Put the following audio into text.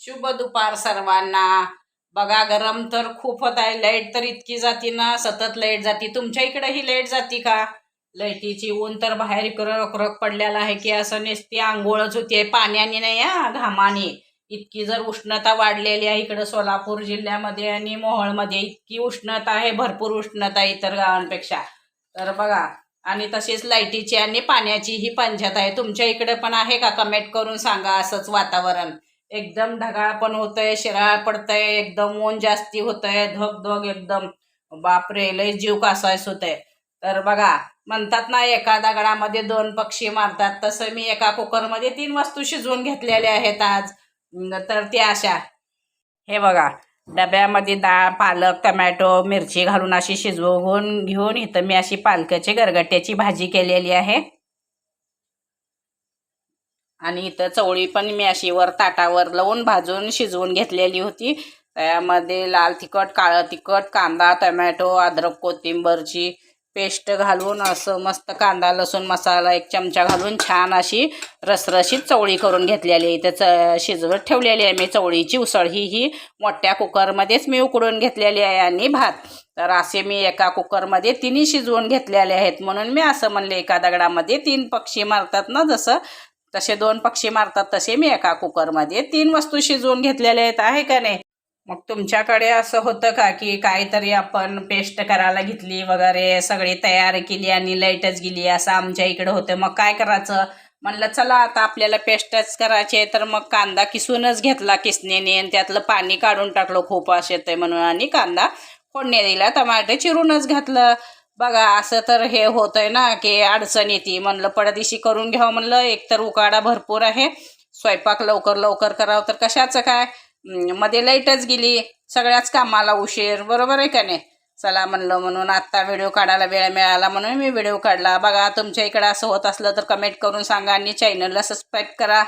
शुभ दुपार सर्वांना. बघा गरम तर खूप होत आहे. लाइट तर इतकी जाती ना सतत लाइट जाती. तुमच्या इकडे ही लाइट जाती का? लाईटीची ऊन तर बाहेर इकडं पडलेला आहे की असं नेसती आंघोळच होती पाण्याने नाही हा घामाने. इतकी जर उष्णता वाढलेली आहे इकडं सोलापूर जिल्ह्यामध्ये आणि मोहोळमध्ये इतकी उष्णता आहे भरपूर उष्णता इतर गावांपेक्षा. तर बघा आणि तशीच लाईटीची आणि पाण्याची ही पंचायत आहे. तुमच्या इकडे पण आहे का? कमेंट करून सांगा असंच वातावरण. एकदम ढगाळ पण होतंय शिराळ पडतंय एकदम ऊन जास्ती होतंय धग धग एकदम. बापरे लय जीव कासायस होतंय. तर बघा म्हणतात ना एका दगडामध्ये दोन पक्षी मारतात. तसं मी एका कुकरमध्ये तीन वस्तू शिजवून घेतलेल्या आहेत आज. तर त्या अशा. हे बघा डब्यामध्ये डाळ पालक टमॅटो मिरची घालून अशी शिजवून घेऊन इथं मी अशी पालकाची गरगट्याची भाजी केलेली आहे. आणि इथं चवळी पण मी अशी वर ताटावर लावून भाजून शिजवून घेतलेली होती. त्यामध्ये लाल तिखट काळं तिखट कांदा टमॅटो अद्रक कोथिंबरची पेस्ट घालून असं मस्त कांदा लसूण मसाला एक चमचा घालून छान अशी रसरशीत चवळी करून घेतलेली आहे. इथं च शिजवत ठेवलेली आहे मी चवळीची उसळ. ही ही मोठ्या कुकरमध्येच मी उकडून घेतलेली आहे आणि भात. तर असे मी एका कुकरमध्ये तिन्ही शिजवून घेतलेले आहेत. म्हणून मी असं म्हणले एका दगडामध्ये तीन पक्षी मारतात ना जसं तसे दोन पक्षी मारतात तसे मी एका कुकरमध्ये तीन वस्तू शिजवून घेतलेल्या आहेत. आहे का नाही? मग तुमच्याकडे असं होतं का की काहीतरी आपण पेस्ट करायला घेतली वगैरे सगळी तयार केली आणि लाईटच गेली असं आमच्या इकडे होतं. मग काय करायचं? म्हणलं चला आता आपल्याला पेस्टच करायचे तर मग कांदा किसूनच घेतला किसनेने आणि त्यातलं पाणी काढून टाकलं. खूप असे म्हणून. आणि कांदा फोडणे दिला टमाटे चिरूनच घातलं. बघा असं तर हे होतंय ना की अडचण येते. म्हणलं पडदिशी करून घ्यावं म्हणलं एकतर उकाडा भरपूर आहे. स्वयंपाक लवकर लवकर करावं तर कशाचं काय? मध्ये लाईटच गेली सगळ्याच कामाला उशीर. बरोबर आहे का नाही? चला म्हणलं म्हणून आत्ता व्हिडिओ काढायला वेळ मिळाला म्हणून मी व्हिडिओ काढला. बघा तुमच्या इकडं असं होत असलं तर कमेंट करून सांगा आणि चॅनलला सबस्क्राईब करा.